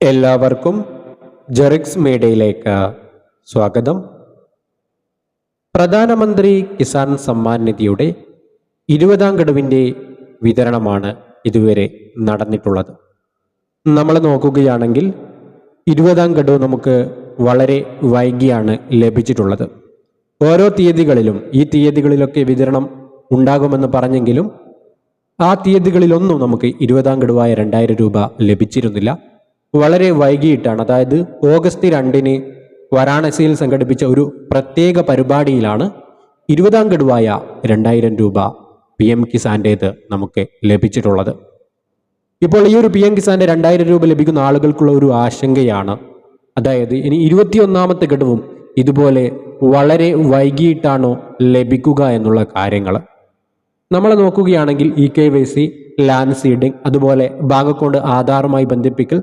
എല്ലാവർക്കും ജെറിക്സ് മീഡിയയിലേക്ക് സ്വാഗതം. പ്രധാനമന്ത്രി കിസാൻ സമ്മാൻ നിധിയുടെ ഇരുപതാം ഗഡുവിന്റെ വിതരണമാണ് ഇതുവരെ നടന്നിട്ടുള്ളത്. നമ്മൾ നോക്കുകയാണെങ്കിൽ ഇരുപതാം ഗഡു നമുക്ക് വളരെ വൈകിയാണ് ലഭിച്ചിട്ടുള്ളത്. ഓരോ തീയതികളിലും ഈ തീയതികളിലൊക്കെ വിതരണം ഉണ്ടാകുമെന്ന് പറഞ്ഞെങ്കിലും ആ തീയതികളിലൊന്നും നമുക്ക് ഇരുപതാം ഗഡുവായ രണ്ടായിരം രൂപ ലഭിച്ചിരുന്നില്ല. വളരെ വൈകിയിട്ടാണ്. അതായത് ഓഗസ്റ്റ് രണ്ടിന് വാരാണസിയിൽ സംഘടിപ്പിച്ച ഒരു പ്രത്യേക പരിപാടിയിലാണ് ഇരുപതാം ഗഡുവായ രണ്ടായിരം രൂപ പി എം കിസാന്റേത് നമുക്ക് ലഭിച്ചിട്ടുള്ളത്. ഇപ്പോൾ ഈ ഒരു പി എം കിസാന്റെ രണ്ടായിരം രൂപ ലഭിക്കുന്ന ആളുകൾക്കുള്ള ഒരു ആശങ്കയാണ്. അതായത് ഇനി ഇരുപത്തിയൊന്നാമത്തെ ഘടവും ഇതുപോലെ വളരെ വൈകിയിട്ടാണോ ലഭിക്കുക എന്നുള്ള കാര്യങ്ങൾ നമ്മൾ നോക്കുകയാണെങ്കിൽ E K Y C land seeding അതുപോലെ ബാങ്ക് അക്കൗണ്ട് ആധാറുമായി ബന്ധിപ്പിക്കൽ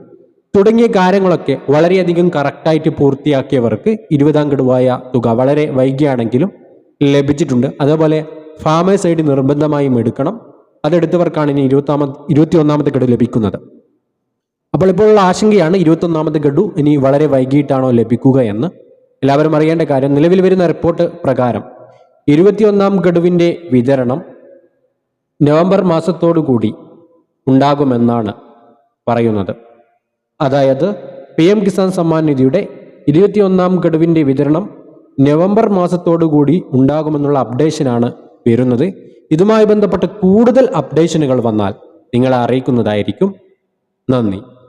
തുടങ്ങിയ കാര്യങ്ങളൊക്കെ വളരെയധികം കറക്റ്റായിട്ട് പൂർത്തിയാക്കിയവർക്ക് ഇരുപതാം ഗഡുവായ തുക വളരെ വൈകിയാണെങ്കിലും ലഭിച്ചിട്ടുണ്ട്. അതേപോലെ ഫാമേഴ്സ് ഐ ഡി നിർബന്ധമായും എടുക്കണം. അതെടുത്തവർക്കാണ് ഇനി ഇരുപത്താമത് ഇരുപത്തി ഒന്നാമത്തെ ഗഡു ലഭിക്കുന്നത്. അപ്പോൾ ഇപ്പോഴുള്ള ആശങ്കയാണ് ഇരുപത്തൊന്നാമത്തെ ഗഡു ഇനി വളരെ വൈകിട്ടാണോ ലഭിക്കുക എന്ന്. എല്ലാവരും അറിയേണ്ട കാര്യം നിലവിൽ വരുന്ന റിപ്പോർട്ട് പ്രകാരം ഇരുപത്തിയൊന്നാം ഗഡുവിന്റെ വിതരണം നവംബർ മാസത്തോടു കൂടി ഉണ്ടാകുമെന്നാണ് പറയുന്നത്. അതായത് പി എം കിസാൻ സമ്മാൻ നിധിയുടെ ഇരുപത്തിയൊന്നാം ഗഡുവിന്റെ വിതരണം നവംബർ മാസത്തോടു കൂടി ഉണ്ടാകുമെന്നുള്ള അപ്ഡേഷനാണ് വരുന്നത്. ഇതുമായി ബന്ധപ്പെട്ട് കൂടുതൽ അപ്ഡേഷനുകൾ വന്നാൽ നിങ്ങളെ അറിയിക്കുന്നതായിരിക്കും. നന്ദി.